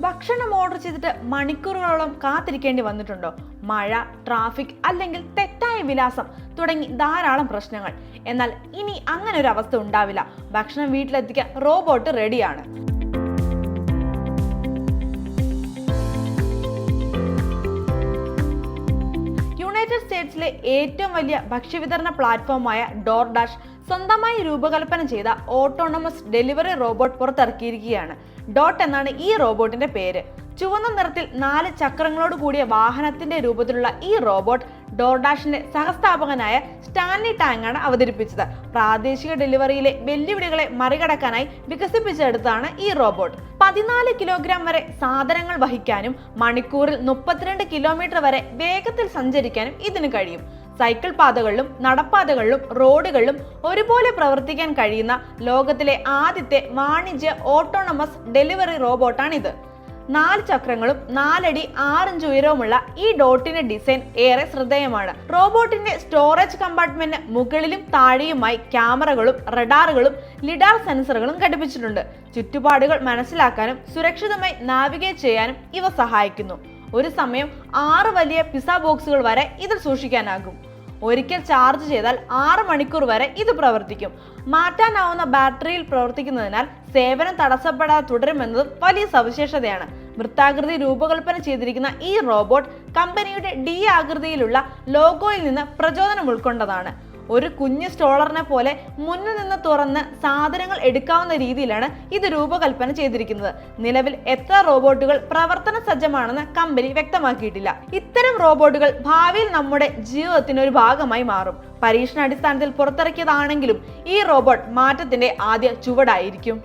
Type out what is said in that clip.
ഭക്ഷണം ഓർഡർ ചെയ്തിട്ട് മണിക്കൂറുകളോളം കാത്തിരിക്കേണ്ടി വന്നിട്ടുണ്ടോ? മഴ ട്രാഫിക് അല്ലെങ്കിൽ തെറ്റായ വിലാസം തുടങ്ങി ധാരാളം പ്രശ്നങ്ങൾ. എന്നാൽ ഇനി അങ്ങനെ ഒരു അവസ്ഥ ഉണ്ടാവില്ല. ഭക്ഷണം വീട്ടിലെത്തിക്കാൻ റോബോട്ട് റെഡിയാണ് യുണൈറ്റഡ് സ്റ്റേറ്റ്സിലെ ഏറ്റവും വലിയ ഭക്ഷ്യവിതരണ പ്ലാറ്റ്ഫോമായ ഡോർഡാഷ് സ്വന്തമായി രൂപകൽപ്പന ചെയ്ത ഓട്ടോണമസ് ഡെലിവറി റോബോട്ട് പുറത്തിറക്കിയിരിക്കുകയാണ്. ഡോട്ട് എന്നാണ് ഈ റോബോട്ടിന്റെ പേര്. ചുവന്ന നിറത്തിൽ നാല് ചക്രങ്ങളോട് കൂടിയ വാഹനത്തിന്റെ രൂപത്തിലുള്ള ഈ റോബോട്ട് ഡോർഡാഷിന്റെ സഹസ്ഥാപകനായ സ്റ്റാൻലി ടാങ് ആണ് അവതരിപ്പിച്ചത്. പ്രാദേശിക ഡെലിവറിയിലെ വെല്ലുവിളികളെ മറികടക്കാനായി വികസിപ്പിച്ചെടുത്താണ് ഈ റോബോട്ട് പതിനാല് കിലോഗ്രാം വരെ സാധനങ്ങൾ വഹിക്കാനും മണിക്കൂറിൽ മുപ്പത്തിരണ്ട് കിലോമീറ്റർ വരെ വേഗത്തിൽ സഞ്ചരിക്കാനും ഇതിന് കഴിയും. സൈക്കിൾ പാതകളിലും നടപ്പാതകളിലും റോഡുകളിലും ഒരുപോലെ പ്രവർത്തിക്കാൻ കഴിയുന്ന ലോകത്തിലെ ആദ്യത്തെ വാണിജ്യ ഓട്ടോണമസ് ഡെലിവറി റോബോട്ടാണിത്. നാല് ചക്രങ്ങളും നാലടി ആറിഞ്ച് ഉയരവുമുള്ള ഈ ഡോട്ടിന്റെ ഡിസൈൻ ഏറെ ശ്രദ്ധേയമാണ്. റോബോട്ടിന്റെ സ്റ്റോറേജ് കമ്പാർട്ട്മെന്റ് മുകളിലും താഴെയുമായി ക്യാമറകളും റഡാറുകളും ലിഡാർ സെൻസറുകളും ഘടിപ്പിച്ചിട്ടുണ്ട്. ചുറ്റുപാടുകൾ മനസ്സിലാക്കാനും സുരക്ഷിതമായി നാവിഗേറ്റ് ചെയ്യാനും ഇവ സഹായിക്കുന്നു. ഒരു സമയം ആറ് വലിയ പിസ ബോക്സുകൾ വരെ ഇതിൽ സൂക്ഷിക്കാനാകും. ഒരിക്കൽ ചാർജ് ചെയ്താൽ ആറ് മണിക്കൂർ വരെ ഇത് പ്രവർത്തിക്കും. മാറ്റാനാവുന്ന ബാറ്ററിയിൽ പ്രവർത്തിക്കുന്നതിനാൽ സേവനം തടസ്സപ്പെടാതെ തുടരുമെന്നത് വലിയ സവിശേഷതയാണ്. വൃത്താകൃതി രൂപകൽപ്പന ചെയ്തിരിക്കുന്ന ഈ റോബോട്ട് കമ്പനിയുടെ ഡി ആകൃതിയിലുള്ള ലോഗോയിൽ നിന്ന് പ്രചോദനം ഉൾക്കൊണ്ടതാണ്. ഒരു കുഞ്ഞു സ്റ്റോളറിനെ പോലെ മുന്നിൽ നിന്ന് തുറന്ന് സാധനങ്ങൾ എടുക്കാവുന്ന രീതിയിലാണ് ഇത് രൂപകൽപ്പന ചെയ്തിരിക്കുന്നത്. നിലവിൽ എത്ര റോബോട്ടുകൾ പ്രവർത്തന സജ്ജമാണെന്ന് കമ്പനി വ്യക്തമാക്കിയിട്ടില്ല. ഇത്തരം റോബോട്ടുകൾ ഭാവിയിൽ നമ്മുടെ ജീവിതത്തിന് ഒരു ഭാഗമായി മാറും. പരീക്ഷണാടിസ്ഥാനത്തിൽ പുറത്തിറക്കിയതാണെങ്കിലും ഈ റോബോട്ട് മാറ്റത്തിന്റെ ആദ്യ ചുവടായിരിക്കും.